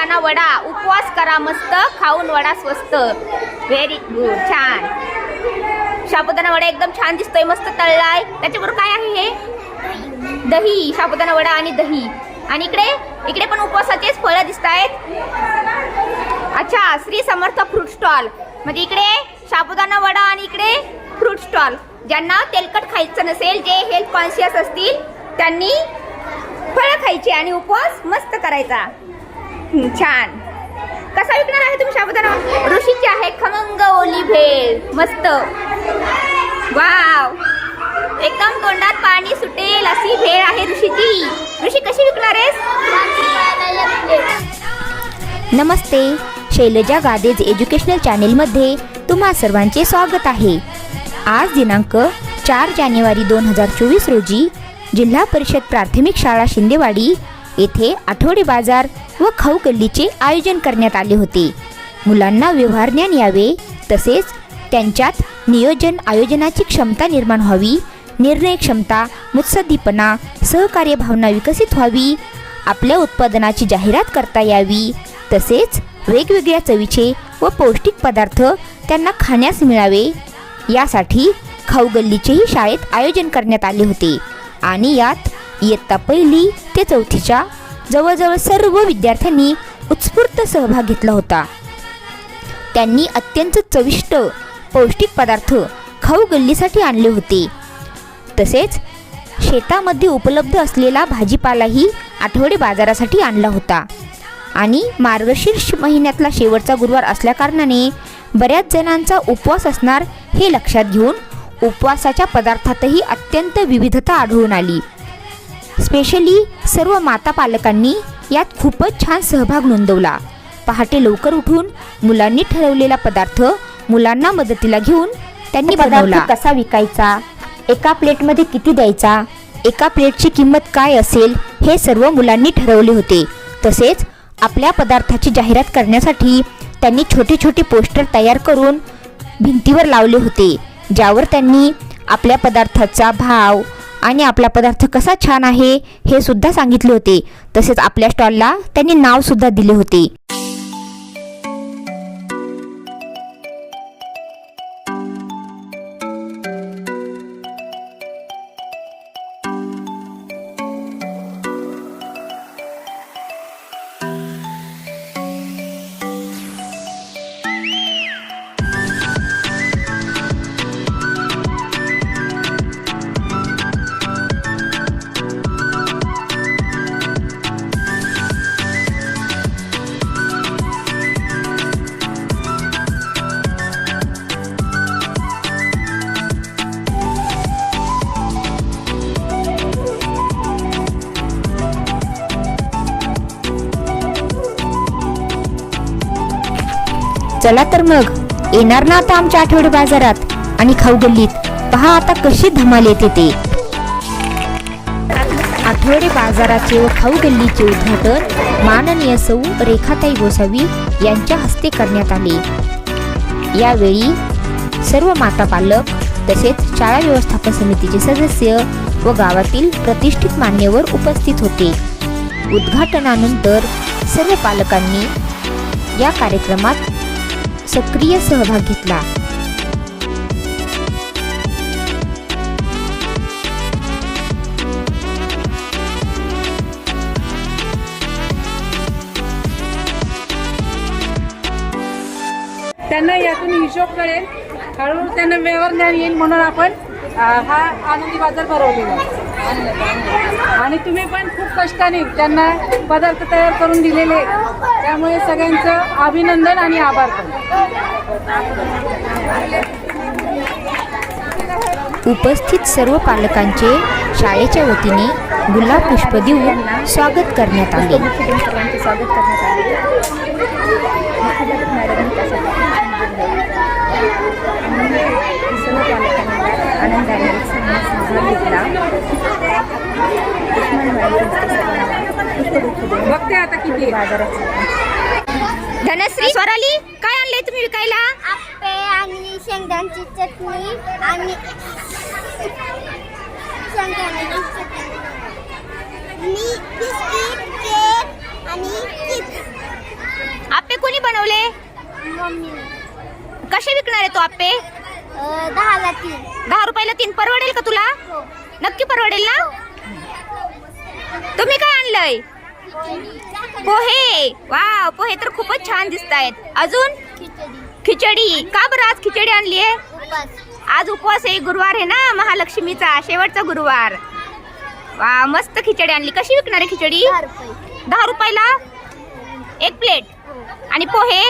साबुदाणा वडा उपवास करा मस्त खाऊन वडा स्वस्त. व्हेरी गुड छान. साबुदाणा वडा एकदम छान दिसतोय मस्त तळलाय. त्याच्याबरोबर काय आहे हे? दही साबुदाणा वडा आणि दही. आणि इकडे इकडे पण उपवासाचेच फळं दिसत आहेत अच्छा श्री समर्थ फ्रूट स्टॉल म्हणजे इकडे साबुदाणा वडा आणि इकडे फ्रूट स्टॉल ज्यांना तेलकट खायचं नसेल जे हेल्थ कॉन्शियस असतील त्यांनी फळं खायची आणि उपवास मस्त करायचा. छान. कसा विकणार आहे तुम्ही साबुदाणा ऋषीची आहे खमंग ओली भेळ मस्त. वाव. एकदम तोंडात पाणी सुटेल अशी भेळ आहे ऋषीची. ऋषी कशी विकणार आहेस? नमस्ते. शैलजा गादेज एज्युकेशनल चॅनेलमध्ये तुम्हा सर्वांचे स्वागत आहे. आज दिनांक चार जानेवारी दोन हजार चोवीस रोजी जिल्हा परिषद प्राथमिक शाळा शिंदेवाडी येथे आठवडे बाजार व खाऊ गल्लीचे आयोजन करण्यात आले होते. मुलांना व्यवहार ज्ञान यावे तसेच त्यांच्यात नियोजन आयोजनाची क्षमता निर्माण व्हावी निर्णय क्षमता मुत्सद्दीपणा सहकार्य भावना विकसित व्हावी आपल्या उत्पादनाची जाहिरात करता यावी तसेच वेगवेगळ्या चवीचे व पौष्टिक पदार्थ त्यांना खाण्यास मिळावे. यासाठी खाऊ गल्लीचेही शाळेत आयोजन करण्यात आले होते आणि यात इयत्ता पहिली ते चौथीच्या जवळजवळ सर्व विद्यार्थ्यांनी उत्स्फूर्त सहभाग घेतला होता. त्यांनी अत्यंत चविष्ट पौष्टिक पदार्थ खाऊ गल्लीसाठी आणले होते. तसेच शेतामध्ये उपलब्ध असलेला भाजीपालाही आठवडे बाजारासाठी आणला होता. आणि मार्गशीर्ष महिन्यातला शेवटचा गुरुवार असल्याकारणाने बऱ्याच जणांचा उपवास असणार हे लक्षात घेऊन उपवासाच्या पदार्थातही अत्यंत विविधता आढळून आली. स्पेशली सर्व माता पालकांनी यात खूपच छान सहभाग नोंदवला. पहाटे लवकर उठून मुलांनी ठरवलेला पदार्थ मुलांना मदतीला घेऊन त्यांनी बनवला. कसा विकायचा? एका प्लेटमध्ये किती द्यायचा? एका प्लेटची किंमत काय असेल हे सर्व मुलांनी ठरवले होते. तसेच आपल्या पदार्थाची जाहिरात करण्यासाठी त्यांनी छोटे छोटे पोस्टर तयार करून भिंतीवर लावले होते ज्यावर त्यांनी आपल्या पदार्थाचा भाव आणि आपला पदार्थ कसा छान आहे हे सुद्धा सांगितले होते. तसेच आपल्या स्टॉलला त्यांनी नावसुद्धा दिले होते. चला तर मग. येणार ना आता आमच्या आठवडे बाजारात? आणि खाऊ गल्लीत. पहा आता कशी धमाल येते ते. आठवडे बाजाराचे व खाऊ गल्लीचे उद्घाटन माननीय सौ. रेखाताई गोसावी यांच्या हस्ते करण्यात आले. यावेळी सर्व माता पालक तसेच शाळा व्यवस्थापन समितीचे सदस्य व गावातील प्रतिष्ठित मान्यवर उपस्थित होते. उद्घाटनानंतर सर्व पालकांनी या कार्यक्रमात सक्रिय सहभाग घेतला त्यांना यातून हिशोब कळेल हळूहळू त्यांना व्यवहार ज्ञान येईल म्हणून आपण हा आनंदी बाजार भरवलेला आहे. आणि तुम्ही पण खूप कष्टाने त्यांना पदार्थ तयार करून दिलेले. त्यामुळे सगळ्यांचं अभिनंदन आणि आभार उपस्थित सर्व पालकांचे शाळेच्या वतीने गुलाब पुष्प देऊन स्वागत करण्यात आले. स्वागत करण्यात आनंदाने उत्साहाने सहभाग घेतला उस्मान मॅडम पुष्पगुच्छ देऊन बघते आता किती आहे. बाजारात. धनश्री स्वराली काय आणलंय तुम्ही विकायला? आप्पे आणि शेंगदाण्याची चटणी आणि शेंगदाण्याची चटणी. मी बिस्किट केक आणि चिप्स. आप्पे कोणी बनवले? मम्मी. कसे विकणार आहे तो आप्पे? दहाला तीन. दहा रुपयाला तीन. परवडेल का तुला? हो. नक्की परवडेल ना? तुम्ही काय आणलंय? पोहे. वा पोहे तर खूपच छान दिसत आहेत अजून? खिचडी. का बरं आज खिचडी आणली आहे? आज उपवास आहे गुरुवार आहे ना महालक्ष्मीचा शेवटचा गुरुवार. वा मस्त खिचडी आणली. कशी विकणार आहे खिचडी? दहा रुपये. दहा रुपयाला? एक प्लेट. हो. आणि पोहे?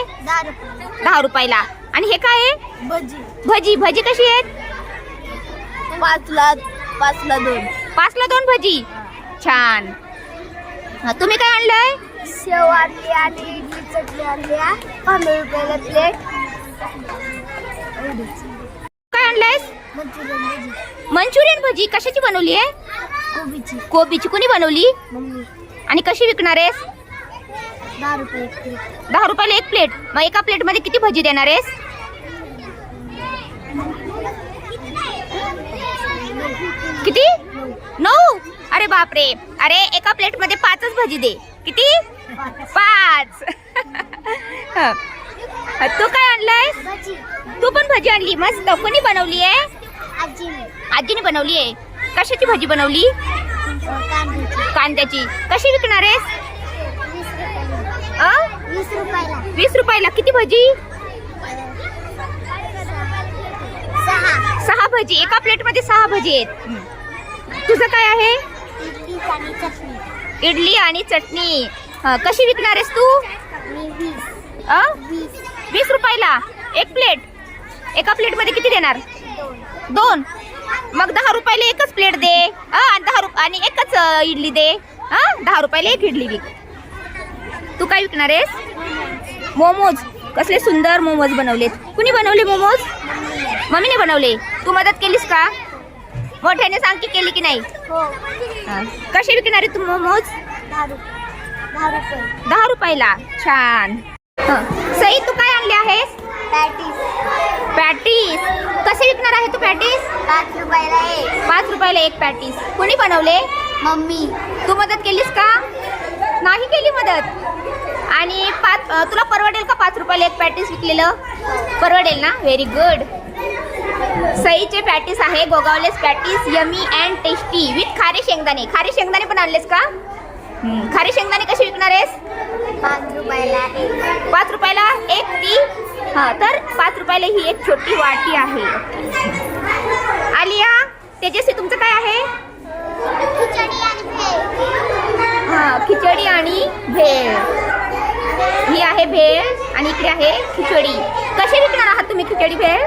दहा रुपयाला. आणि हे काय आहे? भजी. भजी. भजी कशी आहेत? पाचला पाचला दोन. पाचला दोन भजी. छान. तुम्ही काय आणलंय? शेव आणली आणि इडली चटणी आणली पंधरा रुपयाला प्लेट काय आणलंयस मंचुरियन भजी. मंचुरियन भजी. कशाची बनवली आहे? कोबीची. कोबीची. कोणी बनवली? मम्मी. आणि कशी विकणार आहेस? दहा रुपये एक प्लेट. दहा रुपयाला एक प्लेट. मग एका प्लेटमध्ये किती भजी देणार आहेस? किती? नऊ? अरे बापरे. अरे एका प्लेटमध्ये पाचच भजी दे. किती? पाच. तू काय आणलाय तू पण भजी आणली. मस्त. कोणी बनवली आहे आजीने बनवली आहे कशाची भजी बनवली? कांद्याची. कशी विकणार आहेस? वीस रुपयाला. किती भजी? सहा. सहा भजी. एका प्लेटमध्ये सहा भजी आहेत. तुझं काय आहे? इडली आणि चटणी. कशी विकणार आहेस तू? वीस. रुपयाला? एक प्लेट? एका प्लेटमध्ये किती देणार? दोन. दोन? मग दहा रुपयाला एकच प्लेट दे. आणि दहा रुप आणि एकच इडली दे. हा दहा रुपयाला एक इडली विक. तू काय विकणार आहेस? मोमोज. कसले सुंदर मोमोज बनवलेत. कुणी बनवले मोमोज? मम्मीने बनवले. तू मदत केलीस का? मोठ्याने सांग की केली की नाही? हो. हा. कसे विकणार आहे तू मोमोज दहा रुपये दहा रुपये. दहा रुपयाला. छान. हं. सई तू काय आणले आहेस? पॅटीस. पॅटीस. कसे विकणार आहे तू पॅटीस? पाच रुपयाला एक. पाच रुपयाला एक पॅटीस. कोणी बनवले? मम्मी. तू मदत केलीस का? नाही केली मदत. आणि पाच तुला परवडेल का पाच रुपयाला एक पॅटीस विकलेलं? परवडेल ना? व्हेरी गुड सईचे पॅटीस आहे गोगावलेस patties yummy and tasty with खारे शेंगदाणे. खारे शेंगदाणे पण आणलेस का? खारे शेंगदाणे कसे विकणार आहेस? पाच रुपयाला एक. पाच रुपयाला एक ती? हा तर पाच रुपयाला ही एक छोटी वाटी आहे. आलिया तेजस्वी तुमचं काय आहे? खिचडी आणि भेळ. हा खिचडी आणि भेळ. ही आहे भेळ आणि इकडे आहे खिचडी. कशी विकणार आहात तुम्ही खिचडी भेळ?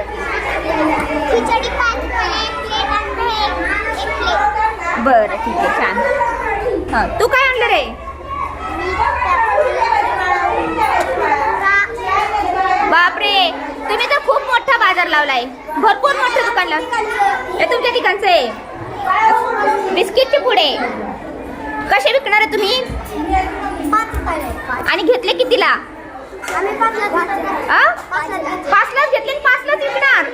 बरं ठीक आहे छान. हा तू काय आणलं रे? बापरे तुम्ही तर खूप मोठा बाजार लावलाय. भरपूर मोठं दुकान लाव हे तुमच्या ठिकाणचं आहे. बिस्किटचे पुढे. कसे विकणार आहे तुम्ही? आणि घेतले कितीला. पाचलाच घेतले पाचलाच विकणार.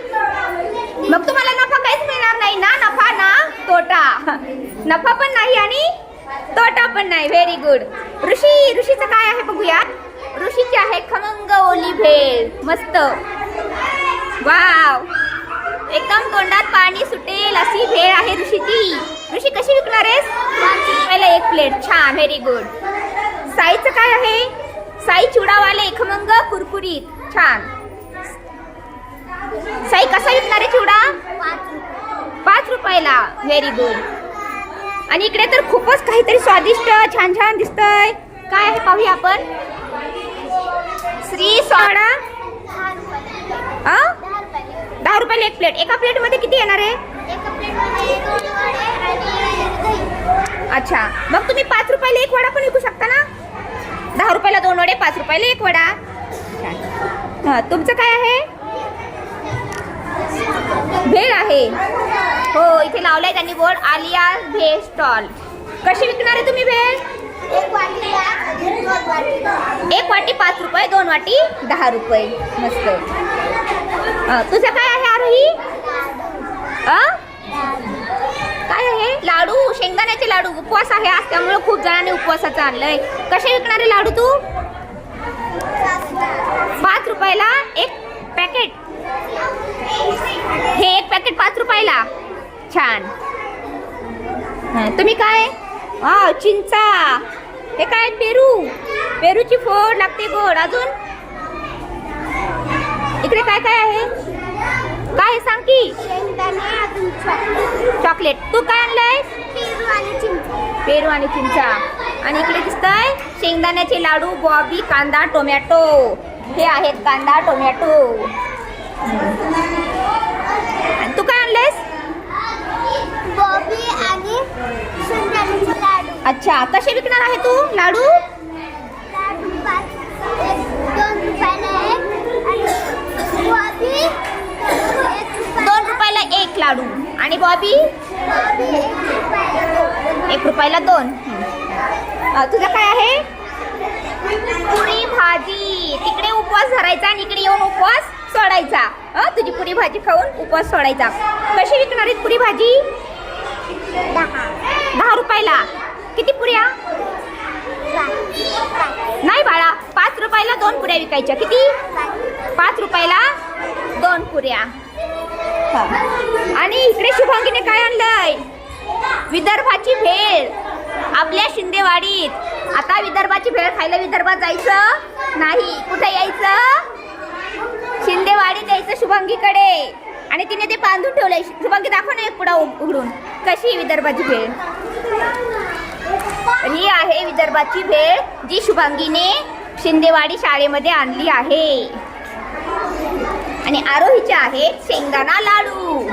मग तुम्हाला नफा काहीच मिळणार नाही ना? नफा ना? तोटा. नफा पण नाही आणि तोटा पण नाही. व्हेरी गुड ऋषी ऋषीचं काय आहे बघूया ऋषीची आहे खमंग ओली भेळ. मस्त. वाव एकदम तोंडात पाणी सुटेल अशी भेळ आहे ऋषीची. ऋषी कशी विकणार आहेस? पाच एक प्लेट. छान. व्हेरी गुड साईचं काय आहे? साई चुडावाले खमंग कुरकुरीत. छान. साई कसा विकणार आहे चिवडा? पाच रुपयाला. व्हेरी गुड आणि इकडे तर खूपच काहीतरी स्वादिष्ट छान छान दिसतंय. काय आहे पाहूया आपण? श्री सोडा दहा रुपयाला दहा रुपयाला एक प्लेट एका प्लेटमध्ये किती येणार आहे? अच्छा. मग तुम्ही पाच रुपयाला एक वडा पण विकू शकता ना? दहा रुपयाला दोन वडे पाच रुपयाला एक वडा. तुमचं काय आहे? भेळ आहे. हो इथे लावलाय त्यांनी बोर्ड आलिया भेळ स्टॉल. कशी विकणार आहे तुम्ही भेळ? एक वाटी पाच रुपये दोन वाटी दहा रुपये. मस्त. हा, तुझं काय आहे आरोही? काय आहे? लाडू? शेंगदाण्याचे लाडू. उपवास आहे आज त्यामुळे खूप जणांनी उपवासाचं आणलंय. कसे विकणारे लाडू तू? रुपयाला एक पॅकेट. हे एक पॅकेट पाच रुपयाला. छान. तुम्ही काय? हा चिंचा. हे काय पेरू? पेरूची फोड लागते गोड. अजून? इकडे काय काय आहे? काय सांग की? चॉकलेट. तू काय आणलंय? पेरू आणि पेरू आणि चिंचा. आणि इकडे दिसतंय शेंगदाण्याचे लाडू बॉबी कांदा टोमॅटो. हे आहेत कांदा टोमॅटो आणि तू काय आणलंयस बॉबी आणि शेंगदाण्याचे लाडू अच्छा कसे विकणार आहे तू? लाडू? दोन रुपयाला एक लाडू. आणि बॉबी? एक रुपयाला दोन. तुझं काय आहे? पुरी भाजी. तिकडे उपवास धरायचा आणि इकडे येऊन उपवास सोडायचा. तुझी पुरी भाजी खाऊन उपवास सोडायचा. कशी विकणार आहे पुरी भाजी? दहा. रुपयाला. किती पुऱ्या? नाही बाळा पाच रुपयाला दोन पुऱ्या विकायच्या. किती? पाच रुपयाला दोन पुऱ्या. आणि इकडे शुभांगीने काय आणलंय? विदर्भाची भेळ. आपल्या शिंदेवाडीत. आता विदर्भाची भेळ खायला विदर्भात जायचं नाही. कुठे यायचं? शिंदेवाडीत यायचं शुभांगीकडे. आणि तिने ते बांधून ठेवलंय. शुभांगी दाखव ना एक पुढा उघडून. कशी विदर्भाची भेळ ही आहे विदर्भाची भेळ जी शुभांगीने शिंदेवाडी शाळेमध्ये आणली आहे. आणि आरोहीचे आहेत शेंगदाणा लाडू.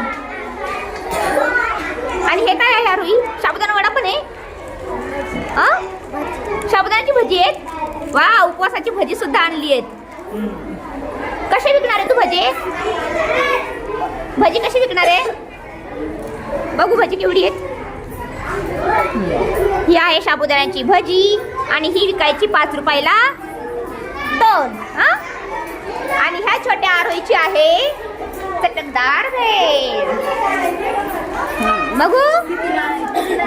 आणि हे काय आहे आरोही? साबुदाणा वडा पण आहे? अ? साबुदाण्याची भजी आहेत? वा उपवासाची भजी सुद्धा आणली आहेत. कशी विकणार आहे तू भजी? भजी कशी विकणार आहे? बघू भजी केवढी आहेत. ही आहे साबुदाण्याची भजी आणि ही विकायची पाच रुपयाला दोन हा? आणि ह्या छोट्या आरोईची आहे चटकदार भेळ. बघू.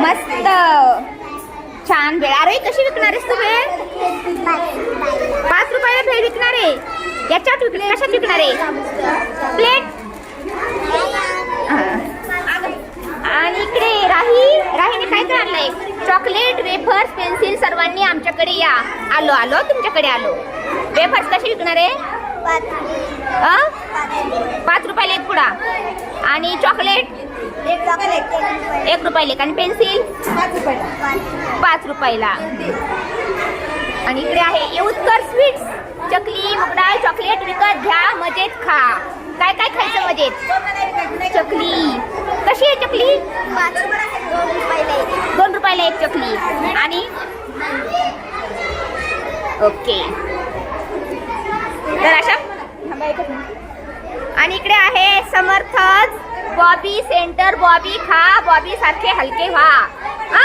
मस्त. छान भेळ. आरोही कशी विकणार आहेस तू भेळ? पाच रुपयाला भेळ विकणार आहे. याच्यात विक कशात विकणार आहे? प्लेट. आणि इकडे राही राहीने काय काय आणलंय? चॉकलेट वेफर्स पेन्सिल सर्वांनी आमच्याकडे या. आलो आलो तुमच्याकडे आलो. वेफर्स कसे विकणार आहे? पाच. रुपयाला एक पुडा. आणि चॉकलेट? एक एक रुपयाला एक. आणि पेन्सिल? पाच. पाच रुपयाला. आणि इकडे आहे येऊतकर स्वीट्स. चकली मुगडाळ चॉकलेट विकत घ्या मजेत खा. काय काय खायचं मजेत? चकली. कशी आहे चकली? दोन रुपयाला एक. दोन रुपयाला एक चकली. आणि? ओके. तर अशा. आणि इकडे आहे समर्थच बॉबी सेंटर. बॉबी खा. बॉबी सारखे हलके व्हा. हा?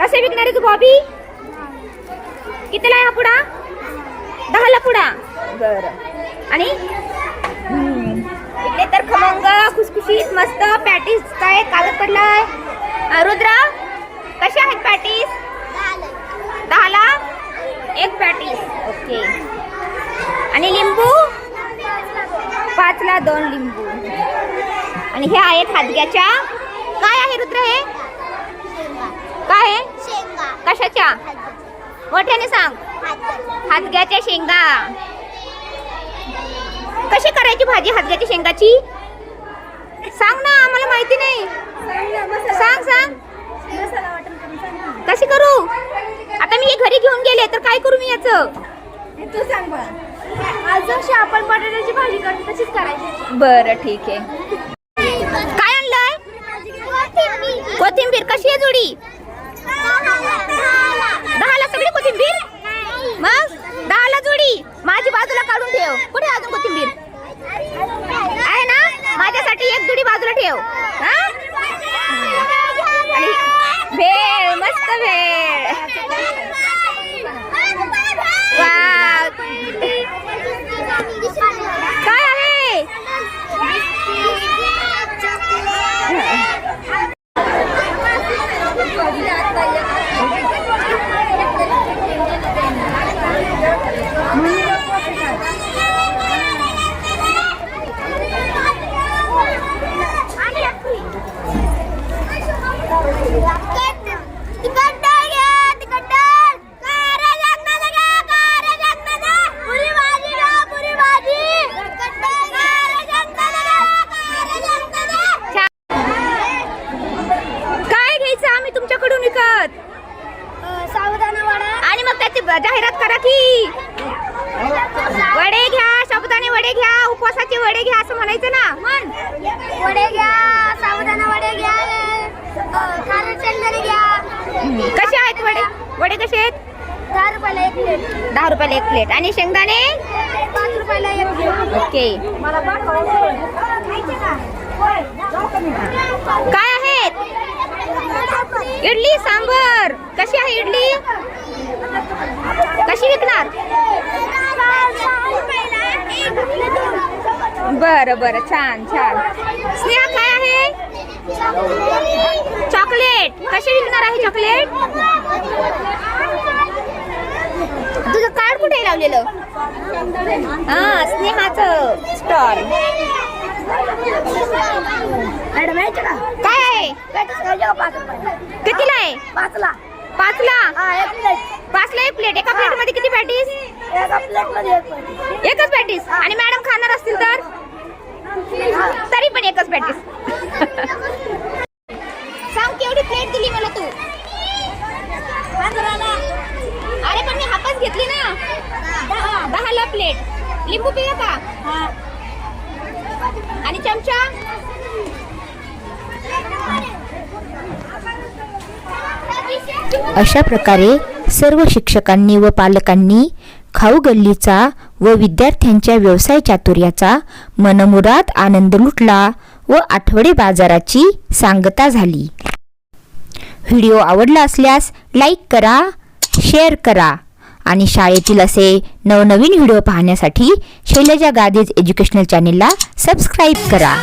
कसे विकणार आहे तू बॉबी? कितीला आहे हा पुडा? दहाला पुडा. बर. आणि? इकडे तर खमंग खुसखुशीत मस्त पॅटीस काय कागद पडलाय? रुद्र कशा आहेत पॅटीस? दहाला एक पॅटीस. ओके. आणि लिंबू? पाचला दोन लिंबू. आणि हे आहेत हादग्याच्या. काय आहे रुद्र हे? काय आहे कशाच्या? मोठ्याने सांग. हादग्याच्या शेंगा. करायची भाजी हादग्याच्या शेंगाची? सांग ना आम्हाला माहिती नाही. सांग सांग. कशी करू? आता मी घरी घेऊन गेले तर काय करू मी याचं? तू सांग बा आज जशी आपण बटाट्याची भाजी करतो तशीच करायची. बरं ठीक आहे. काय आणलंय? कोथिंबीर. कशी आहे जोडी दहाला सगळी कोथिंबीर मग दहाला जोडी माझी बाजूला काढून ठेव कुठे आहे अजून कोथिंबीर आहे ना माझ्यासाठी एक जुडी बाजूला ठेव हा? आणि भेळ मस्त भेळ वाव. काय आहे म्हणायचं ना म्हण वडे घ्या साबुदाणा वडे घ्या खारट शेंगदाणे घ्या हम्म, कसे आहेत वडे वडे कसे आहेत दहा रुपयाला एक प्लेट दहा रुपयाला एक प्लेट आणि शेंगदाणे? ओके. काय आहेत? इडली सांबर. कशी आहे इडली? कशी विकणार? बरं बरं. छान छान. स्नेहा काय आहे? चॉकलेट. कशी विकणार आहे चॉकलेट? तुझं कार्ड कुठे लावलेलं? हा स्नेहाचं स्टॉल काय आहे? कितीला आहे? पाचला. पाचला? हा एक प्लेट पाचला एक प्लेट एका प्लेटमध्ये किती पॅटीस एकच पॅटीस आणि मॅडम खाणार असतील तर? तरी पण एकच पॅटीस सांग केवढी प्लेट दिली मला तू? घेतली ना? दहाला प्लेट लिंबू पिया का? आणि चमचा? अशा प्रकारे सर्व शिक्षकांनी व पालकांनी खाऊ गल्लीचा व विद्यार्थ्यांच्या व्यवसाय चातुर्याचा मनमुराद आनंद लुटला व आठवडे बाजाराची सांगता झाली. व्हिडिओ आवडला असल्यास लाईक करा शेअर करा. आणि शाळेतील असे नवनवीन व्हिडिओ पाहण्यासाठी शैलजा गादेज एज्युकेशनल चॅनेलला सबस्क्राईब करा.